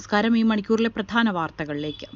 നമസ്കാരം. ഈ മണിക്കൂറിലെ പ്രധാന വാർത്തകളിലേക്ക്.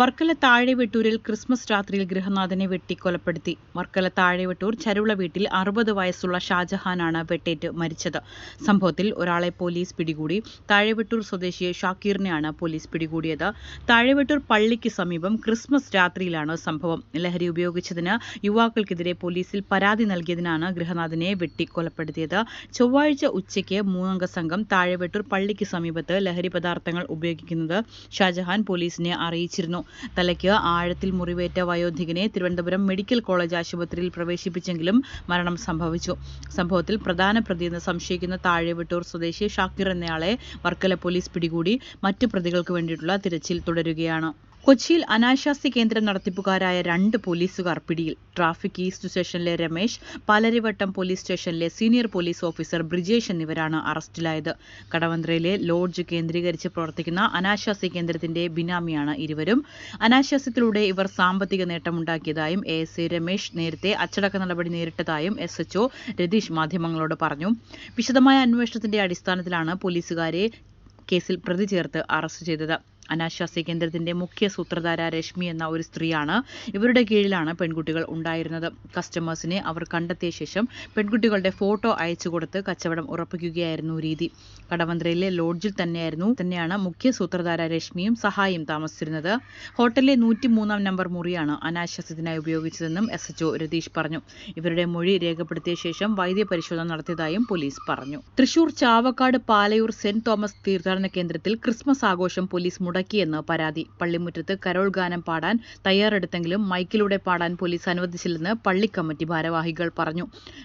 വർക്കല താഴെവെട്ടൂരിൽ ക്രിസ്മസ് രാത്രിയിൽ ഗൃഹനാഥനെ വെട്ടിക്കൊലപ്പെടുത്തി. വർക്കല താഴെവെട്ടൂർ ചരുള വീട്ടിൽ അറുപത് വയസ്സുള്ള ഷാജഹാനാണ് വെട്ടേറ്റ് മരിച്ചത്. സംഭവത്തിൽ ഒരാളെ പോലീസ് പിടികൂടി. താഴെവെട്ടൂർ സ്വദേശി ഷാക്കീറിനെയാണ് പോലീസ് പിടികൂടിയത്. താഴെവെട്ടൂർ പള്ളിക്ക് സമീപം ക്രിസ്മസ് രാത്രിയിലാണ് സംഭവം. ലഹരി ഉപയോഗിച്ചതിന് യുവാക്കൾക്കെതിരെ പോലീസിൽ പരാതി നൽകിയതിനാണ് ഗൃഹനാഥനെ വെട്ടിക്കൊലപ്പെടുത്തിയത്. ചൊവ്വാഴ്ച ഉച്ചയ്ക്ക് മൂന്നംഗ സംഘം താഴെവെട്ടൂർ പള്ളിക്ക് സമീപത്ത് ലഹരി പദാർത്ഥങ്ങൾ ഉപയോഗിക്കുന്നത് ഷാജഹാൻ പോലീസിനെ അറിയിച്ചിരുന്നു. തലയ്ക്ക് ആഴത്തിൽ മുറിവേറ്റ വയോധികനെ തിരുവനന്തപുരം മെഡിക്കൽ കോളേജ് ആശുപത്രിയിൽ പ്രവേശിപ്പിച്ചെങ്കിലും മരണം സംഭവിച്ചു. സംഭവത്തിൽ പ്രധാന പ്രതിയെന്ന് സംശയിക്കുന്ന താഴെവെട്ടൂർ സ്വദേശി ഷാക്കിർ എന്നയാളെ വർക്കല പോലീസ് പിടികൂടി മറ്റു പ്രതികൾക്ക് വേണ്ടിയിട്ടുള്ള തിരച്ചിൽ തുടരുകയാണ്. കൊച്ചിയിൽ അനാശാസ്യ കേന്ദ്രം നടത്തിപ്പുകാരായ രണ്ട് പോലീസുകാർ പിടിയിൽ. ട്രാഫിക് ഈസ്റ്റ് സ്റ്റേഷനിലെ രമേശ് പാലരിവട്ടം പോലീസ് സ്റ്റേഷനിലെ സീനിയർ പോലീസ് ഓഫീസർ ബ്രിജേഷ് എന്നിവരാണ് അറസ്റ്റിലായത്. കടവന്ത്രയിലെ ലോഡ്ജ് കേന്ദ്രീകരിച്ച് പ്രവർത്തിക്കുന്ന അനാശാസ്യ കേന്ദ്രത്തിന്റെ ബിനാമിയാണ് ഇരുവരും. അനാശാസ്യത്തിലൂടെ ഇവർ സാമ്പത്തിക നേട്ടമുണ്ടാക്കിയതായും എ എസ് രമേശ് നേരത്തെ അച്ചടക്ക നടപടി നേരിട്ടതായും എസ് എച്ച്ഒ രതീഷ് മാധ്യമങ്ങളോട് പറഞ്ഞു. വിശദമായ അന്വേഷണത്തിന്റെ അടിസ്ഥാനത്തിലാണ് പോലീസുകാരെ കേസിൽ പ്രതി ചേർത്ത് അറസ്റ്റ് ചെയ്തത്. അനാശാസ്യ കേന്ദ്രത്തിന്റെ മുഖ്യ സൂത്രധാര രശ്മി എന്ന ഒരു സ്ത്രീയാണ്. ഇവരുടെ കീഴിലാണ് പെൺകുട്ടികൾ ഉണ്ടായിരുന്നത്. കസ്റ്റമേഴ്സിനെ അവർ കണ്ടെത്തിയ ശേഷം പെൺകുട്ടികളുടെ ഫോട്ടോ അയച്ചു കൊടുത്ത് കച്ചവടം ഉറപ്പിക്കുകയായിരുന്നു രീതി. കടവന്ത്രയിലെ ലോഡ്ജിൽ തന്നെയായിരുന്നു തന്നെയാണ് മുഖ്യ സൂത്രധാര രശ്മിയും സഹായിയും താമസിച്ചിരുന്നത്. ഹോട്ടലിലെ നൂറ്റിമൂന്നാം നമ്പർ മുറിയാണ് അനാശാസ്യത്തിനായി ഉപയോഗിച്ചതെന്നും എസ് എച്ച്ഒ രതീഷ് പറഞ്ഞു. ഇവരുടെ മൊഴി രേഖപ്പെടുത്തിയ ശേഷം വൈദ്യ പരിശോധന നടത്തിയതായും പോലീസ് പറഞ്ഞു. തൃശൂർ ചാവക്കാട് പാലയൂർ സെന്റ് തോമസ് തീർത്ഥാടന കേന്ദ്രത്തിൽ ക്രിസ്മസ് ആഘോഷം പോലീസ് മുടക്കിയെന്ന് പരാതി. പള്ളിമുറ്റത്ത് കരോൾ ഗാനം പാടാൻ തയ്യാറെടുത്തെങ്കിലും മൈക്കിലൂടെ പാടാൻ പോലീസ് അനുവദിച്ചില്ലെന്ന് പള്ളി കമ്മിറ്റി ഭാരവാഹികൾ പറഞ്ഞു.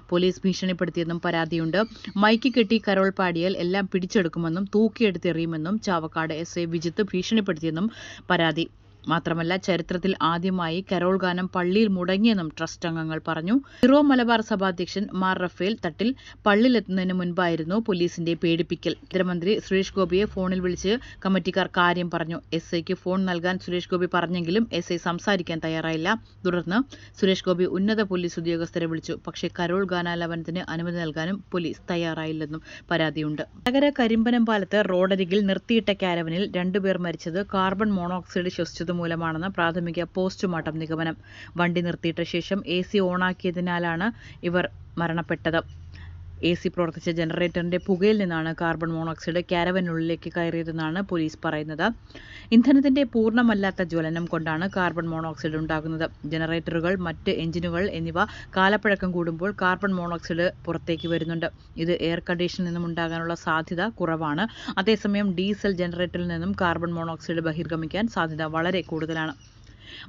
പോലീസ് ഭീഷണിപ്പെടുത്തിയെന്നും പരാതിയുണ്ട്. മൈക്ക് കെട്ടി കരോൾ പാടിയാൽ എല്ലാം പിടിച്ചെടുക്കുമെന്നും തൂക്കിയെടുത്തെറിയുമെന്നും ചാവക്കാട് എസ് ഐ വിജിത്ത് ഭീഷണിപ്പെടുത്തിയെന്നും പരാതി. മാത്രമല്ല ചരിത്രത്തിൽ ആദ്യമായി കരോൾ ഗാനം പള്ളിയിൽ മുടങ്ങിയെന്നും ട്രസ്റ്റ് അംഗങ്ങൾ പറഞ്ഞു. സിറോ മലബാർ സഭാധ്യക്ഷൻ മാർ റഫേൽ തട്ടിൽ പള്ളിയിലെത്തുന്നതിന് മുൻപായിരുന്നു പോലീസിന്റെ പേടിപ്പിക്കൽ. കേന്ദ്രമന്ത്രി സുരേഷ് ഗോപിയെ ഫോണിൽ വിളിച്ച് കമ്മിറ്റിക്കാർ കാര്യം പറഞ്ഞു. എസ് ഐക്ക് ഫോൺ നൽകാൻ സുരേഷ് ഗോപി പറഞ്ഞെങ്കിലും എസ് ഐ സംസാരിക്കാൻ തയ്യാറായില്ല. തുടർന്ന് സുരേഷ് ഗോപി ഉന്നത പോലീസ് ഉദ്യോഗസ്ഥരെ വിളിച്ചു. പക്ഷേ കരോൾ ഗാനാലാപനത്തിന് അനുമതി നൽകാനും പോലീസ് തയ്യാറായില്ലെന്നും പരാതിയുണ്ട്. നഗര കരിമ്പനം പാലത്ത് റോഡരികിൽ നിർത്തിയിട്ട കാരവനിൽ രണ്ടുപേർ മരിച്ചത് കാർബൺ മോണോക്സൈഡ് ശ്വസിച്ചത് മൂലമാണെന്ന് പ്രാഥമിക പോസ്റ്റ്മോർട്ടം നിഗമനം. വണ്ടി നിർത്തിയിട്ട ശേഷം എ സി ഓണാക്കിയതിനാലാണ് ഇവർ മരണപ്പെട്ടത്. എ സി പ്രവർത്തിച്ച ജനറേറ്ററിന്റെ പുകയിൽ നിന്നാണ് കാർബൺ മോണോക്സൈഡ് കാരവനുള്ളിലേക്ക് കയറിയതെന്നാണ് പോലീസ് പറയുന്നത്. ഇന്ധനത്തിന്റെ പൂർണമല്ലാത്ത ജ്വലനം കൊണ്ടാണ് കാർബൺ മോണോക്സൈഡ് ഉണ്ടാകുന്നത്. ജനറേറ്ററുകൾ മറ്റ് എഞ്ചിനുകൾ എന്നിവ കാലപ്പഴക്കം കൂടുമ്പോൾ കാർബൺ മോണോക്സൈഡ് പുറത്തേക്ക് വരുന്നുണ്ട്. ഇത് എയർ കണ്ടീഷനിൽ നിന്നും ഉണ്ടാകാനുള്ള സാധ്യത കുറവാണ്. അതേസമയം ഡീസൽ ജനറേറ്ററിൽ നിന്നും കാർബൺ മോണോക്സൈഡ് ബഹിർഗമിക്കാൻ സാധ്യത വളരെ കൂടുതലാണ്.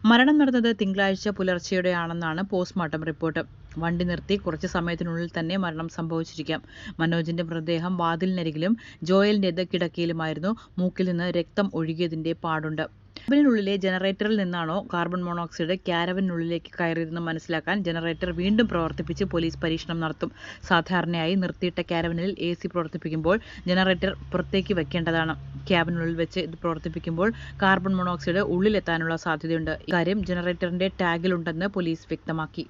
മരണം നടന്നത് തിങ്കളാഴ്ച പുലർച്ചെയോടെയാണെന്നാണ് പോസ്റ്റ്മോർട്ടം റിപ്പോർട്ട്. വണ്ടി നിർത്തി കുറച്ച് സമയത്തിനുള്ളിൽ തന്നെ മരണം സംഭവിച്ചിരിക്കാം. മനോജിന്റെ മൃതദേഹം വാതിലിനരികിലും ജോയലിന്റേത് കിടക്കയിലുമായിരുന്നു. മൂക്കിൽ നിന്ന് രക്തം ഒഴുകിയതിന്റെ പാടുണ്ട്. ക്യാബിനുള്ളിലെ ജനറേറ്ററിൽ നിന്നാണോ കാർബൺ മോണോക്സൈഡ് ക്യാരവനുള്ളിലേക്ക് കയറിയതെന്ന് മനസ്സിലാക്കാൻ ജനറേറ്റർ വീണ്ടും പ്രവർത്തിപ്പിച്ച് പോലീസ് പരീക്ഷണം നടത്തും. സാധാരണയായി നിർത്തിയിട്ട ക്യാരവനിൽ എ സി പ്രവർത്തിപ്പിക്കുമ്പോൾ ജനറേറ്റർ പുറത്തേക്ക് വെക്കേണ്ടതാണ്. ക്യാബിനുള്ളിൽ വെച്ച് ഇത് പ്രവർത്തിപ്പിക്കുമ്പോൾ കാർബൺ മോണോക്സൈഡ് ഉള്ളിലെത്താനുള്ള സാധ്യതയുണ്ട്. ഇക്കാര്യം ജനറേറ്ററിന്റെ ടാഗിലുണ്ടെന്ന് പോലീസ് വ്യക്തമാക്കി.